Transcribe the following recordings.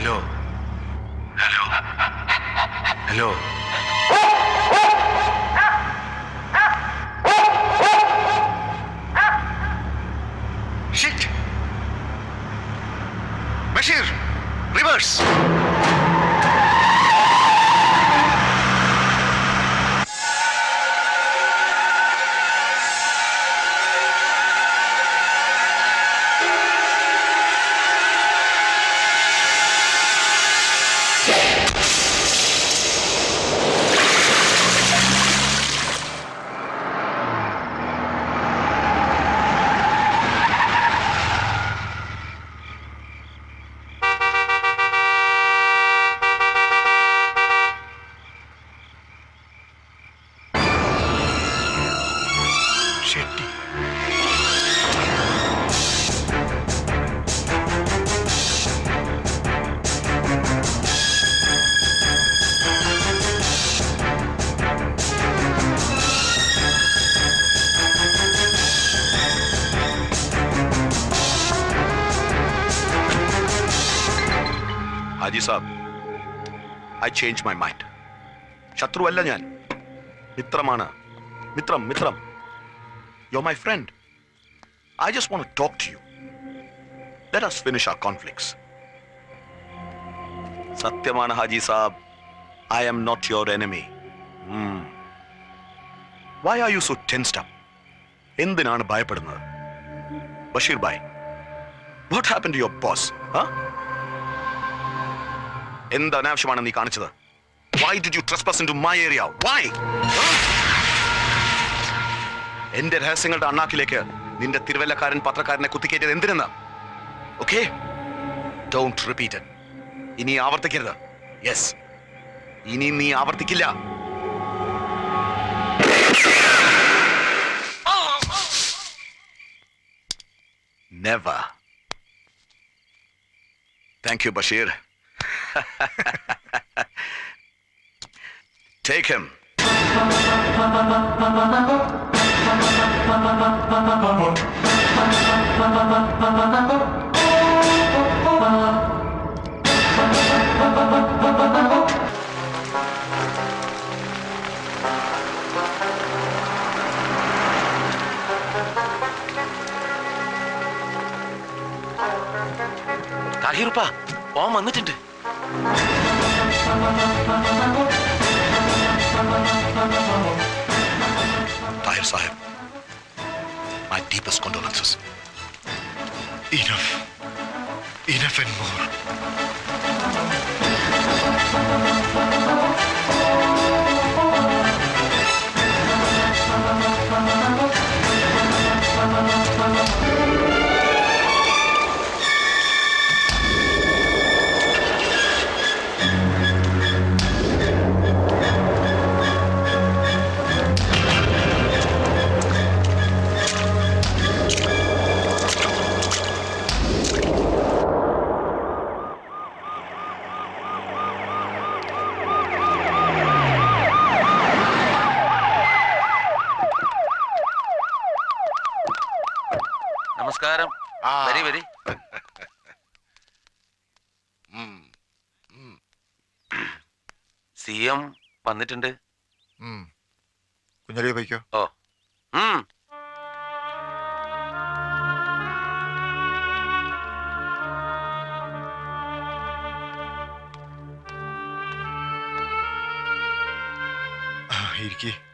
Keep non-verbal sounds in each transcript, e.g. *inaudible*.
Hello. Hello. Haji Saab. I change my mind ശത്രുവല്ല ഞാൻ. മിത്രമാണ്. മിത്രം മിത്രം. You my friend I just want talk to you let us finish our conflicts. സത്യമാണ് Haji Saab. I am not your enemy why are you so tensed up എന്തിനാണ് ഭയപ്പെടുന്നത്? Basheer Bhai what happen to your boss എന്ത് അനാവശ്യമാണ് നീ കാണിച്ചത്? Why did you trespass in to my area why എന്റെ രഹസ്യങ്ങളുടെ അണ്ണാക്കിലേക്ക് നിന്റെ തിരുവല്ലക്കാരൻ പത്രക്കാരനെ കുത്തിക്കേറ്റത് എന്തിനെന്ന്? ഓക്കെ ഡോണ്ട് റിപ്പീറ്റ് ഇനി ആവർത്തിക്കരുത്. യെസ് ഇനി നീ ആവർത്തിക്കില്ല. Never thank you Basheer *laughs* take him. താഹിറുപ്പ ഓൻ വന്നിട്ടുണ്ട് Tahir Sahib, my deepest condolences. Enough. Enough and more. നമസ്കാരം. ആ. വരി വരി. സി എം വന്നിട്ടുണ്ട്. ഉം. കുഞ്ഞലി പോയിക്കോ? ഓ. ഉം. ആ,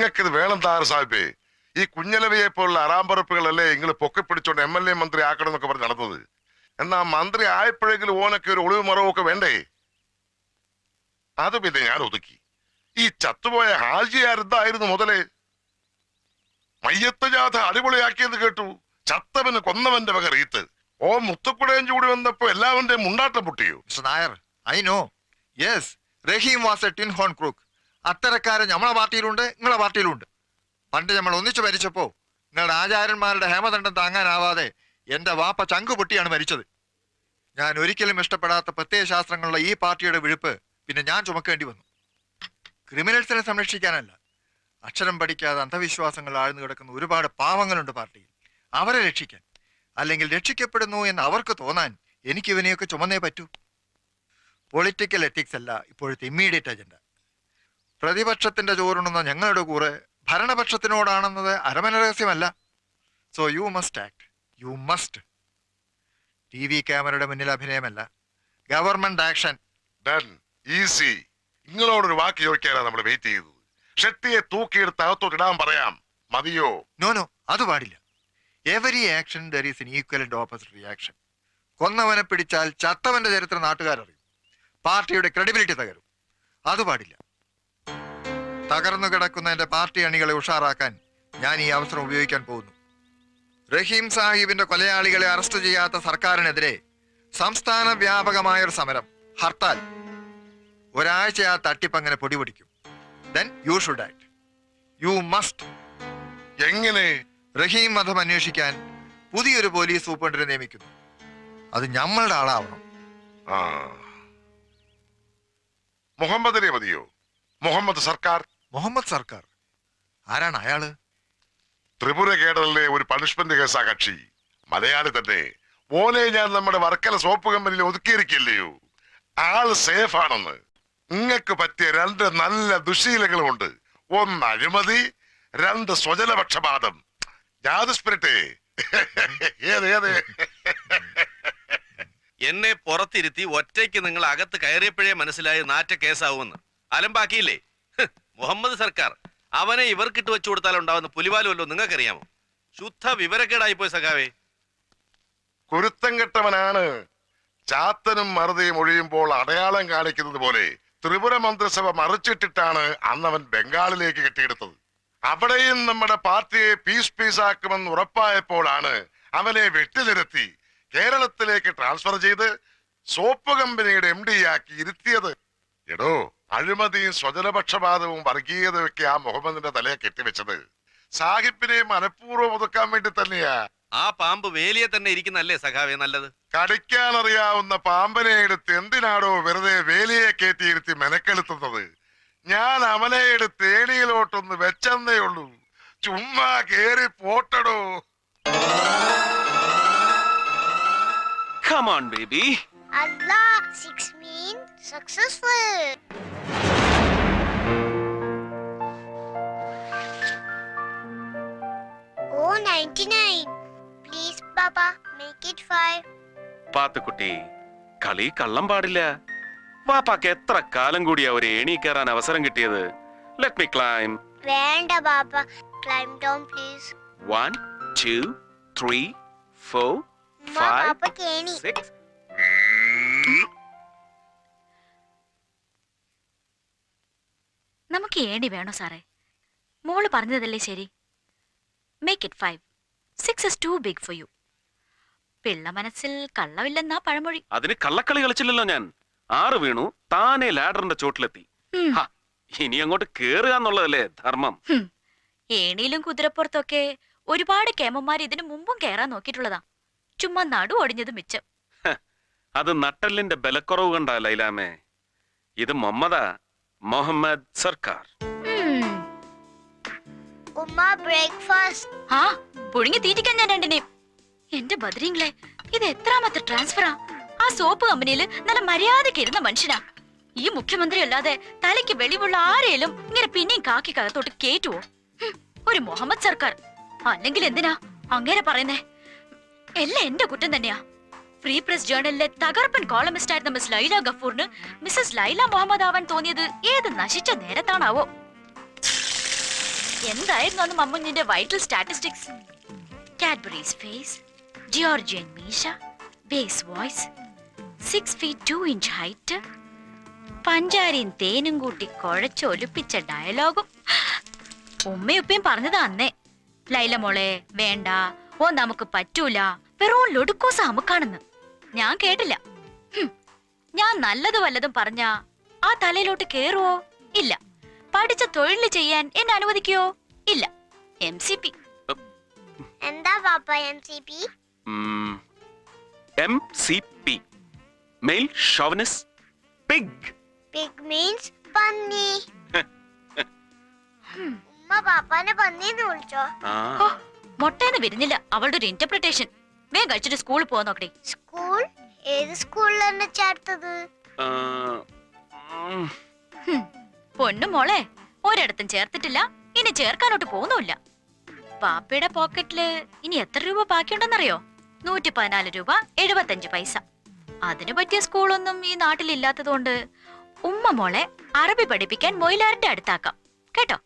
നിങ്ങൾക്കിത് വേണം താറ് സാഹിബേ? ഈ കുഞ്ഞലവിയെ പോലുള്ള അറാമ്പറപ്പുകളല്ലേ നിങ്ങൾ പൊക്കിപ്പിടിച്ചോണ്ട് എം എൽ എ മന്ത്രി ആക്കണം എന്നൊക്കെ പറഞ്ഞ് നടന്നത്? എന്നാ മന്ത്രി ആയപ്പോഴെങ്കിലും ഓനൊക്കെ ഒരു ഒളിവ് മറവൊക്കെ വേണ്ടേ? അത് പിന്നെ ഞാൻ ഒതുക്കി. ഈ ചത്തുപോയ ഹാജിയാരെന്തായിരുന്നു മുതലേ. മയ്യത്ത് ജാഥ അടിപൊളിയാക്കിയെന്ന് കേട്ടു. ചത്തവന് കൊന്നവന്റെ വക റീത്ത്. ഓ മുത്തുക്കുടയും ചൂടി വന്നപ്പോ എല്ലാവന്റെയും മുണ്ടാട്ടം പൊട്ടിയോ? Nair I know yes Rahim was a tin horn crook അത്തരക്കാരെ ഞമ്മളെ പാർട്ടിയിലുണ്ട് നിങ്ങളെ പാർട്ടിയിലുണ്ട്. പണ്ട് നമ്മൾ ഒന്നിച്ചു മരിച്ചപ്പോ നിങ്ങളുടെ ആചാര്യന്മാരുടെ ഹേമദണ്ഡം താങ്ങാനാവാതെ എന്റെ വാപ്പ ചങ്കു പൊട്ടിയാണ് മരിച്ചത്. ഞാൻ ഒരിക്കലും ഇഷ്ടപ്പെടാത്ത പ്രത്യയ ശാസ്ത്രങ്ങളുള്ള ഈ പാർട്ടിയുടെ വിഴുപ്പ് പിന്നെ ഞാൻ ചുമക്കേണ്ടി വന്നു. ക്രിമിനൽസിനെ സംരക്ഷിക്കാനല്ല അക്ഷരം പഠിക്കാതെ അന്ധവിശ്വാസങ്ങൾ ആഴ്ന്നു കിടക്കുന്ന ഒരുപാട് പാവങ്ങളുണ്ട് പാർട്ടിയിൽ. അവരെ രക്ഷിക്കാൻ അല്ലെങ്കിൽ രക്ഷിക്കപ്പെടുന്നു എന്ന് അവർക്ക് തോന്നാൻ എനിക്ക് ഇവനെയൊക്കെ ചുമന്നേ പറ്റൂ. പൊളിറ്റിക്കൽ എത്തിക്സ് അല്ല ഇപ്പോഴത്തെ ഇമ്മീഡിയറ്റ് അജണ്ട പ്രതിപക്ഷത്തിന്റെ ചോറുണ്ടെന്ന ഞങ്ങളുടെ കൂറ് ഭരണപക്ഷത്തിനോടാണെന്നത് അരമന രഹസ്യമല്ല. So you must act you must T V ക്യാമറയുടെ മുന്നിൽ അഭിനയമല്ല. ഗവൺമെന്റ് ആക്ഷൻ ഡൺ ഈസി നിങ്ങളോടൊരു വാക്ക് ചോദിക്കാനാണ് നമ്മൾ വെയിറ്റ് ചെയ്തത്. ശക്തിയെ തൂക്കിയെടുത്ത് അകത്തോട്ട് ഇടാൻ പറയാം. മതിയോ? നോ നോ അത് പാടില്ല. Every action there is in equal and opposite reaction കൊന്നവനെ പിടിച്ചാൽ ചത്തവന്റെ ചരിത്രം നാട്ടുകാരറിയും. പാർട്ടിയുടെ ക്രെഡിബിലിറ്റി തകരും. അത് പാടില്ല. തകർന്നു കിടക്കുന്ന എന്റെ പാർട്ടി അണികളെ ഉഷാറാക്കാൻ ഞാൻ ഈ അവസരം ഉപയോഗിക്കാൻ പോകുന്നു. റഹീം സാഹിബിന്റെ കൊലയാളികളെ അറസ്റ്റ് ചെയ്യാത്ത സർക്കാരിനെതിരെ സംസ്ഥാന വ്യാപകമായ ഒരു സമരം. ഹർത്താൽ. ഒരാഴ്ച ആ തട്ടിപ്പ് അങ്ങനെ പൊടിപിടിക്കും. You should act you must എങ്ങനെ റഹീം വധം അന്വേഷിക്കാൻ പുതിയൊരു പോലീസ് സൂപ്രണ്ടിനെ നിയമിക്കുന്നു? അത് നമ്മളുടെ ആളാവണം. മുഹമ്മദിനെ മതിയോ? മുഹമ്മദ് സർക്കാർ മുഹമ്മദ് സർക്കാർ. ആരാണ് അയാൾ? ത്രിപുര കേഡറിലെ ഒരു പണിഷ്മെന്റ് കേസാ കക്ഷി. മലയാളി തന്നെ ഓനെ ഞാൻ നമ്മുടെ വർക്കല സോപ്പ് കമ്പനിയിൽ ഒതുക്കിയിരിക്കില്ലയോ? ആൾ സേഫ് ആണെന്ന്. നിങ്ങൾക്ക് പറ്റിയ രണ്ട് നല്ല ദുശീലങ്ങളുമുണ്ട്. ഒന്ന് അഴിമതി രണ്ട് സ്വജനപക്ഷപാതം. ജാതി സ്പിരിറ്റേ. ഏത് ഏത്? എന്നെ പുറത്തിരുത്തി ഒറ്റയ്ക്ക് നിങ്ങൾ അകത്ത് കയറിയപ്പോഴേ മനസ്സിലായി നാറ്റ കേസാവുമെന്ന്. അലമ്പാക്കിയില്ലേ? മുഹമ്മദ് സർക്കാർ അവനെ ഇവർക്കിട്ട് വെച്ചു കൊടുത്താൽ ഉണ്ടാവുന്ന പുലിവാലുമല്ലോ നിങ്ങൾക്കറിയാമോ? ശുദ്ധ വിവരക്കേടായി പോയി സഖാവേ. കുരുത്തം കെട്ടവനാണ്. ചാത്തനും മറുതയും ഒഴിയുമ്പോൾ അടയാളം കാണിക്കുന്നത് പോലെ ത്രിപുര മന്ത്രിസഭ മറിച്ചിട്ടിട്ടാണ് അന്നവൻ ബംഗാളിലേക്ക് കെട്ടിയെടുത്തത്. അവിടെയും നമ്മുടെ പാർട്ടിയെ പീസ് പീസാക്കുമെന്ന് ഉറപ്പായപ്പോഴാണ് അവനെ വെട്ടിലിരുത്തി കേരളത്തിലേക്ക് ട്രാൻസ്ഫർ ചെയ്ത് സോപ്പ് കമ്പനിയുടെ എം ഡി ആക്കി ഇരുത്തിയത്. എടോ അഴിമതിയും സ്വജനപക്ഷപാതവും വർഗീയതയൊക്കെ ആ മുഹമ്മദിന്റെ തലയെ കെട്ടിവെച്ചത്. സാഹിബിനെ മനഃപൂർവം ഒതുക്കാൻ വേണ്ടി തന്നെയാ. ആ പാമ്പ് വേലിയെ തന്നെ ഇരിക്കുന്നല്ലേ സഖാവേ നല്ലത്? കടിക്കാനറിയാവുന്ന പാമ്പനെ എടുത്ത് എന്തിനാടോ വെറുതെ വേലിയെ കയറ്റിയിരുത്തി മെനക്കെടുത്തുന്നത്? ഞാൻ അവനെ എടുത്ത് ഏണിയിലോട്ടൊന്ന് വെച്ചെന്നേ ഉള്ളൂ. ചുമ്മാ കേറി പോട്ടടോ. Come on, baby. Allah, six mean successful. 99. Please, Baba, make it five. Pathukutty കളി കള്ളം പാടില്ല വാപ്പാക്ക് എത്ര കാലം കൂടിയാ ഒരു ഏണി കയറാൻ അവസരം കിട്ടിയത് ലെറ്റ് മി ക്ലൈം വേണ്ട ബാപ്പ Climb down, please. One two three four Ma, five Papa, Kenny. Six നമുക്ക് ഏണി വേണോ സാറേ മോൾ പറഞ്ഞതല്ലേ ശരി make it five six is too big for you Pillai മനസ്സിൽ കള്ളമില്ലെന്നാ പഴമൊഴി. അതിന് കള്ളക്കളി കളിച്ചില്ലല്ലോ ഞാൻ. ആറ് വീണു താനെ ലാഡറിന്റെ ചോട്ടിലെത്തി. ഹ, ഇനി അങ്ങോട്ട് കേറുക എന്നുള്ളതല്ലേ ധർമ്മം. ഹും. ഏണിയിലും കുതിരപ്പുറത്തൊക്കെ ഒരുപാട് കേമന്മാർ ഇതിനു മുമ്പും കയറാൻ നോക്കിയിട്ടുള്ളതാ. ചുമ്മാ നടു ഒടിഞ്ഞത് മിച്ചം. അത് നട്ടലിന്റെ ബലക്കുറവ് കണ്ടാ ലൈലാമേ. ഇത് മമ്മദ മുഹമ്മദ് സർക്കാർ. ഉം. ബ്രേക്ക്ഫാസ്റ്റ്. ആ പുഴുങ്ങി തീറ്റിക്കാൻ ഞാൻ രണ്ടിനെയും എന്റെ ബദ്രീങ്ങളെ ഇത് എത്രാമത്തെ ട്രാൻസ്ഫറാ ആ? സോപ്പ് കമ്പനിയിൽ നല്ല മര്യാദയ്ക്ക് ഇരുന്ന മനുഷ്യനാ. ഈ മുഖ്യമന്ത്രി അല്ലാതെ തലയ്ക്ക് വെളിവുള്ള ആരേലും ഇങ്ങനെ പിന്നെയും കാക്കി കകത്തോട്ട് കേറ്റുവോ? ഒരു മുഹമ്മദ് സർക്കാർ. അല്ലെങ്കിൽ എന്തിനാ അങ്ങനെ പറയുന്നേ? എല്ലാം എന്റെ കുറ്റം തന്നെയാ. ഫ്രീ പ്രസ് ജേർണലിലെ തകർപ്പൻ കോളമിസ്റ്റ് ആയിരുന്ന മിസ് ലൈല ഗഫൂറിന് മിസ്സസ് ലൈല മുഹമ്മദ് ആവാൻ തോന്നിയത് ഏത് നശിച്ച നേരത്താണാവോ? എന്തായിരുന്നു അന്ന് മമ്മുഞ്ഞിന്റെ vital statistics Cadbury's face Georgian മീശ base voice six feet two inch height പഞ്ചാരിയും തേനും കൂട്ടി കുഴച്ചൊലിപ്പിച്ച ഡയലോഗും ഉമ്മയുപ്പയും പറഞ്ഞതാ അന്നേ. ലൈല മോളെ വേണ്ട ഓ നമുക്ക് പറ്റൂല. വെറും ലൊടുക്കോസ അമുക്കാണെന്ന് ഞാൻ കേട്ടില്ല. ഞാൻ നല്ലത് വല്ലതും പറഞ്ഞ ആ തലയിലോട്ട് കേറുവോ? ഇല്ല. പഠിച്ച തൊഴിൽ ചെയ്യാൻ എന്നെ അനുവദിക്കോ? ഇല്ല. എം സി പി എന്താ പാപ്പ M C P M C P male chauvinist pig pig means പന്നി. ഉമ്മ പാപ്പാനെ പന്നിന്ന് വിളിച്ചോ? ഓ മൊട്ടേന്ന് വരുന്നില്ല അവളുടെ ഒരു ഇന്റർപ്രിട്ടേഷൻ വേഗം കഴിച്ചിട്ട് സ്കൂളിൽ പോവാൻ നോക്കട്ടെ സ്കൂൾ ഏത് സ്കൂളിലാണ് ചേർത്തത്? പൊന്നു മോളെ ഒരിടത്തും ചേർത്തിട്ടില്ല. ഇനി ചേർക്കാനോട്ട് പോകുന്നുമില്ല. പാപ്പയുടെ പോക്കറ്റിൽ ഇനി എത്ര രൂപ ബാക്കിയുണ്ടെന്നറിയോ? നൂറ്റി പതിനാല് രൂപ എഴുപത്തഞ്ച് പൈസ. അതിനു പറ്റിയ സ്കൂളൊന്നും ഈ നാട്ടിലില്ലാത്തതുകൊണ്ട് ഉമ്മ മോളെ അറബി പഠിപ്പിക്കാൻ മൊയിലാറിന്റെ അടുത്താക്കാം. കേട്ടോ?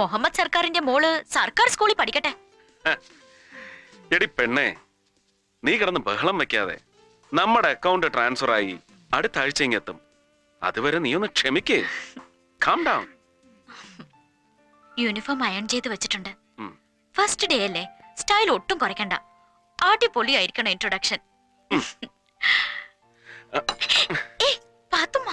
മുഹമ്മദ് സർക്കാരിന്റെ മോൾ സർക്കാർ സ്കൂളിൽ പഠിക്കട്ടെ. എടി പെണ്ണേ നീ കിടന്ന് ബഹളം വെക്കാതെ നമ്മുടെ അക്കൗണ്ട് ട്രാൻസ്ഫർ ആയി അടുത്ത ആഴ്ച ഇങ്ങെത്തും അതുവരെ നീ ഒന്ന് ക്ഷമിക്കേ. കാം ഡൗൺ യൂണിഫോം അയൺ ചെയ്ത് വെച്ചിട്ടുണ്ട്. ഫസ്റ്റ് ഡേ അല്ലേ? സ്റ്റൈൽ ഒട്ടും കുറയ്ക്കണ്ട. അടിപൊളിയായിരിക്കണം ഇൻട്രൊഡക്ഷൻ ഏ പാത്തുമ്മ.